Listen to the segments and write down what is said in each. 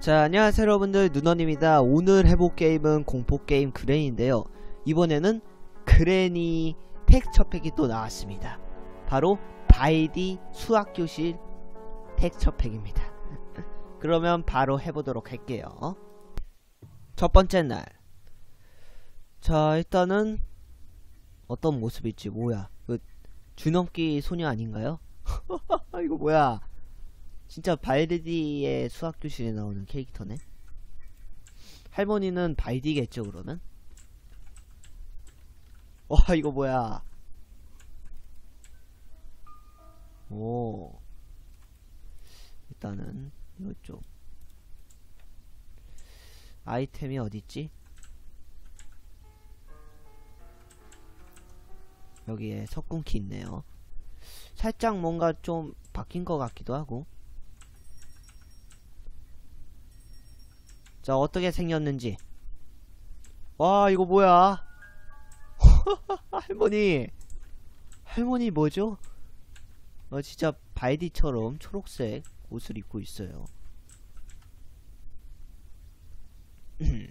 자 안녕하세요 여러분들. 누너입니다. 오늘 해볼 게임은 공포게임 그랜인데요. 이번에는 그랜이 텍스처 팩이 또 나왔습니다. 바로 바이디 수학교실 텍스처 팩입니다. 그러면 바로 해보도록 할게요. 첫 번째 날 자 일단은 어떤 모습일지. 뭐야? 그 주넘기 소녀 아닌가요? 이거 뭐야 진짜 바이디의 수학교실에 나오는 캐릭터네. 할머니는 바이디겠죠, 그러면? 와, 이거 뭐야. 오. 일단은, 좀. 아이템이 어딨지? 여기에 석궁키 있네요. 살짝 뭔가 좀 바뀐 것 같기도 하고. 자 어떻게 생겼는지. 와 이거 뭐야? 할머니. 할머니 뭐죠? 어 진짜 바이디처럼 초록색 옷을 입고 있어요.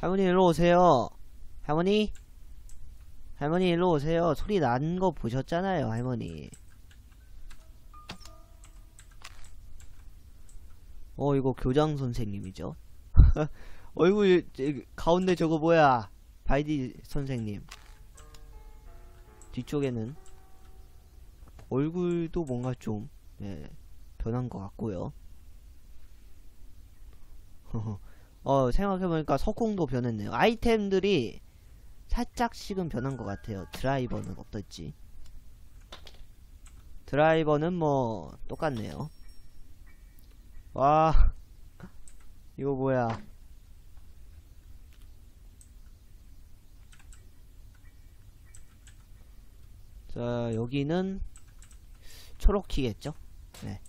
할머니 일로 오세요. 할머니? 할머니 일로 오세요. 소리 난 거 보셨잖아요 할머니 어 이거 교장 선생님이죠. 얼굴 가운데 저거 뭐야? 바이디 선생님. 뒤쪽에는 얼굴도 뭔가 좀 예, 변한 것 같고요. 어 생각해보니까 석궁도 변했네요. 아이템들이 살짝씩은 변한 것 같아요. 드라이버는 어떨지. 드라이버는 뭐 똑같네요 와 이거 뭐야? 자 여기는 초록키겠죠? 네.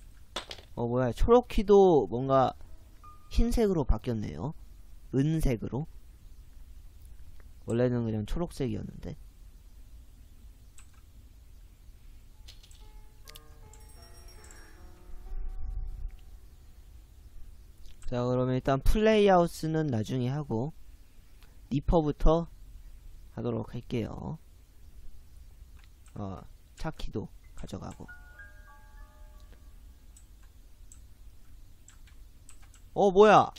어 뭐야? 초록키도 뭔가 흰색으로 바뀌었네요. 은색으로. 원래는 그냥 초록색이었는데 자 그러면 일단 플레이하우스는 나중에 하고 리퍼부터 하도록 할게요. 어 차키도 가져가고. 어 뭐야?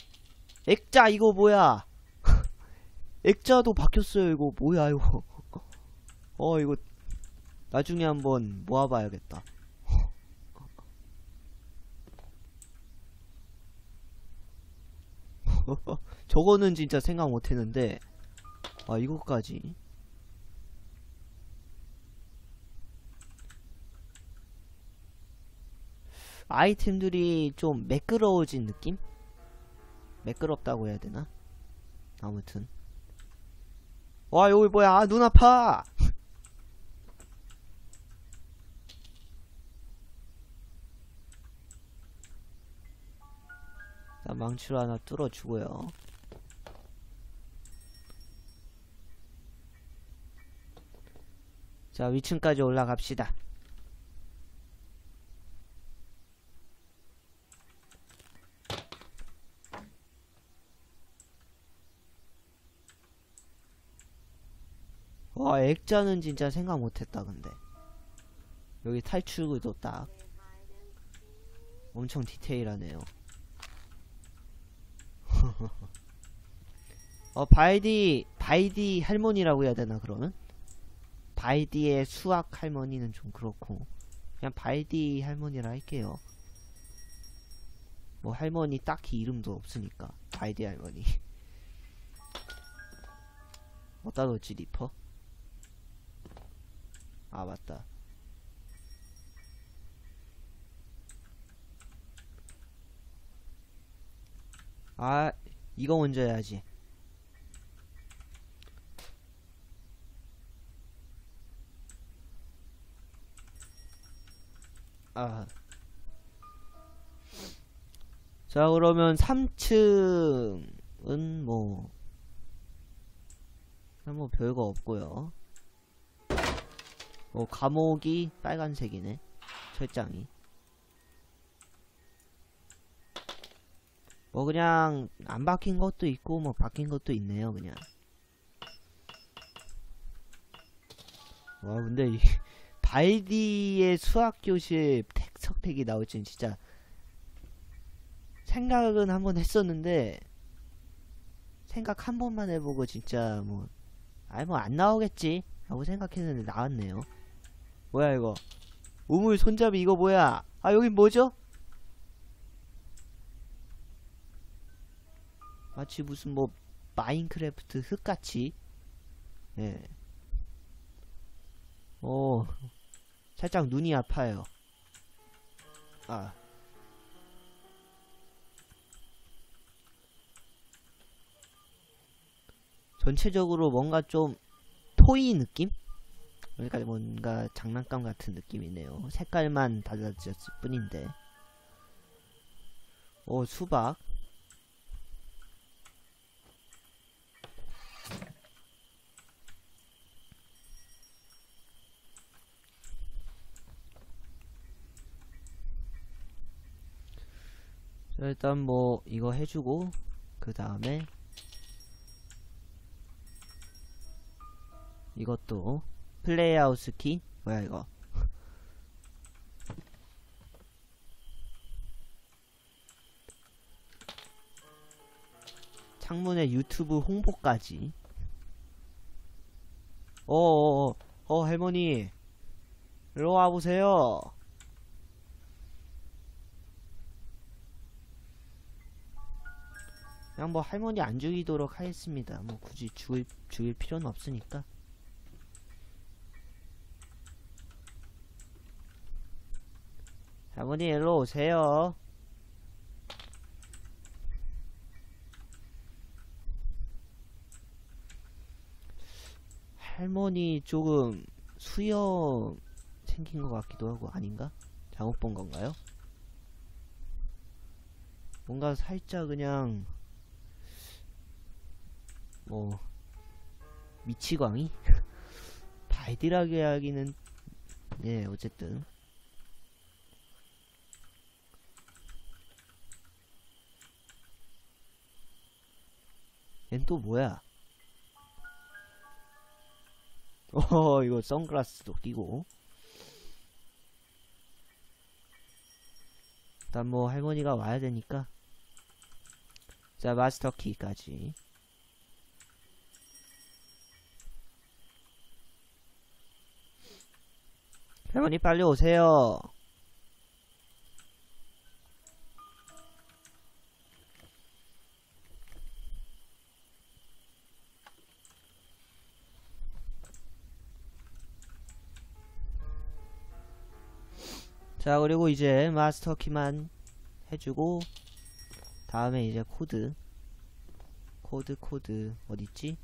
액자 이거 뭐야? 액자도 바뀌었어요 이거. 뭐야 이거? 어 이거 나중에 한번 모아봐야겠다 저거는 진짜 생각 못했는데 아 이거까지 아이템들이 좀 매끄러워진 느낌? 매끄럽다고 해야 되나? 아무튼 와 여기 뭐야 아, 눈 아파 자 망치로 하나 뚫어주고요. 자 위층까지 올라갑시다. 와 액자는 진짜 생각 못했다 근데. 여기 탈출구도 딱 엄청 디테일하네요 어 바이디 바이디 할머니라고 해야 되나 그러면? 바이디의 수학 할머니는 좀 그렇고 그냥 바이디 할머니라 할게요. 뭐 할머니 딱히 이름도 없으니까 바이디 할머니. 어디다 놓지 리퍼? 아 맞다. 아 이거 먼저 해야지 아. 자 그러면 3층은 뭐, 뭐 별거 없고요 어, 감옥이 빨간색이네. 철장이. 뭐 그냥 안 바뀐 것도 있고 뭐 바뀐 것도 있네요 그냥. 와 근데 이 바이디의 수학교실 택석택이 나올 줄 진짜 생각은 한번 했었는데 생각 한 번만 해보고 진짜 뭐 아이 뭐안 나오겠지? 라고 생각했는데 나왔네요. 뭐야 이거? 우물 손잡이 이거 뭐야? 아 여긴 뭐죠? 마치 무슨 뭐 마인크래프트 흙같이. 예. 오 살짝 눈이 아파요. 아. 전체적으로 뭔가 좀 토이 느낌? 그러니까 뭔가 장난감 같은 느낌이네요. 색깔만 달라졌을 뿐인데. 오 수박 일단 뭐 이거 해주고 그 다음에 이것도 플레이하우스 키? 뭐야 이거? 창문에 유튜브 홍보까지. 어어어 어 할머니. 일로 와보세요 그냥 뭐 할머니 안 죽이도록 하겠습니다 뭐 굳이 죽일, 죽일 필요는 없으니까 할머니 일로 오세요 할머니 조금 수염 생긴 것 같기도 하고 아닌가? 잘못 본 건가요? 뭔가 살짝 그냥 뭐 미치광이? 발디라게 하기는 예 어쨌든. 얜 또 뭐야? 어 이거 선글라스도 끼고. 일단 뭐 할머니가 와야 되니까. 자 마스터 키까지 할머니 빨리 오세요. 자 그리고 이제 마스터 키만 해주고 다음에 이제 코드. 코드 코드. 어딨지?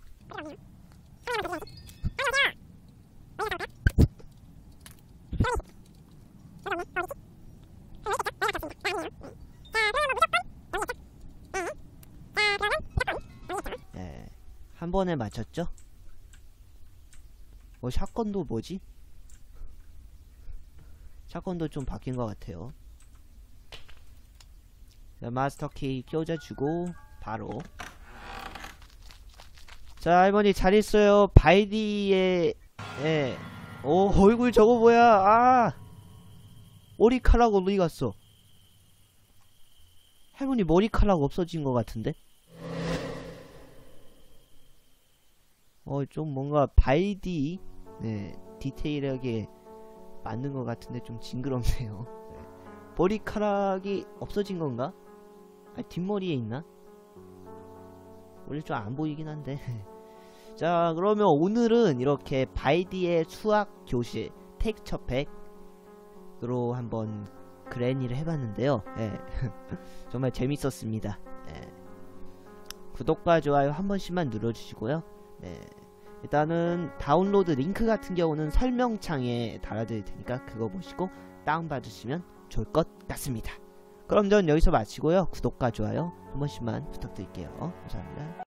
번에 맞췄죠? 어, 샷건도 뭐지? 샷건도 좀 바뀐 것 같아요. 자, 마스터키 껴줘주고 바로 자 할머니 잘 있어요. 바이디의 예. 오 얼굴 저거 뭐야? 아 머리카락 어디 갔어? 할머니 머리카락 없어진 것 같은데? 어 좀 뭔가 바이디 네 디테일하게 만든 것 같은데 좀 징그럽네요. 네. 머리카락이 없어진 건가? 아, 뒷머리에 있나? 원래 좀 안 보이긴 한데. 자, 그러면 오늘은 이렇게 바이디의 수학 교실 텍스처 팩으로 한번 그래니를 해봤는데요. 예. 정말 재밌었습니다. 예. 구독과 좋아요 한 번씩만 눌러주시고요. 네. 일단은 다운로드 링크 같은 경우는 설명창에 달아드릴 테니까 그거 보시고 다운받으시면 좋을 것 같습니다. 그럼 전 여기서 마치고요. 구독과 좋아요 한 번씩만 부탁드릴게요. 감사합니다.